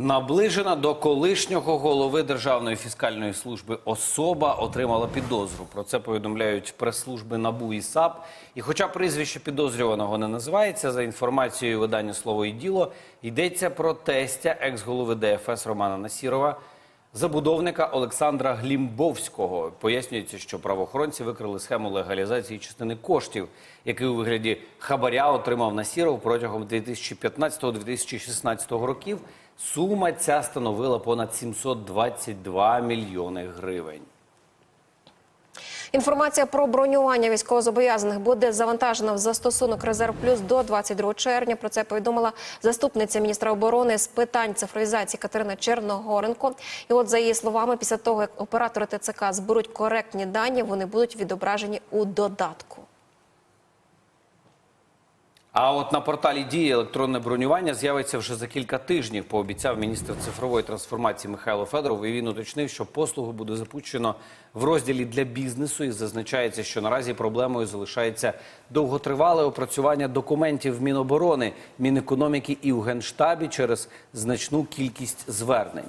Наближена до колишнього голови Державної фіскальної служби особа отримала підозру. Про це повідомляють прес-служби НАБУ і САП. І хоча прізвище підозрюваного не називається, за інформацією видання «Слово і діло» йдеться про тестя екс-голови ДФС Романа Насірова, забудовника Олександра Глімбовського. Пояснюється, що правоохоронці викрили схему легалізації частини коштів, які у вигляді хабаря отримав Насіров протягом 2015-2016 років. Сума ця становила понад 722 мільйони гривень. Інформація про бронювання військовозобов'язаних буде завантажена в застосунок Резерв Плюс до 22 червня. Про це повідомила заступниця міністра оборони з питань цифровізації Катерина Черногоренко. І от за її словами, після того як оператори ТЦК зберуть коректні дані, вони будуть відображені у додатку. А от на порталі дії електронне бронювання з'явиться вже за кілька тижнів. Пообіцяв міністр цифрової трансформації Михайло Федоров. І він уточнив, що послугу буде запущено в розділі для бізнесу. І зазначається, що наразі проблемою залишається довготривале опрацювання документів Міноборони, Мінекономіки і у Генштабі через значну кількість звернень.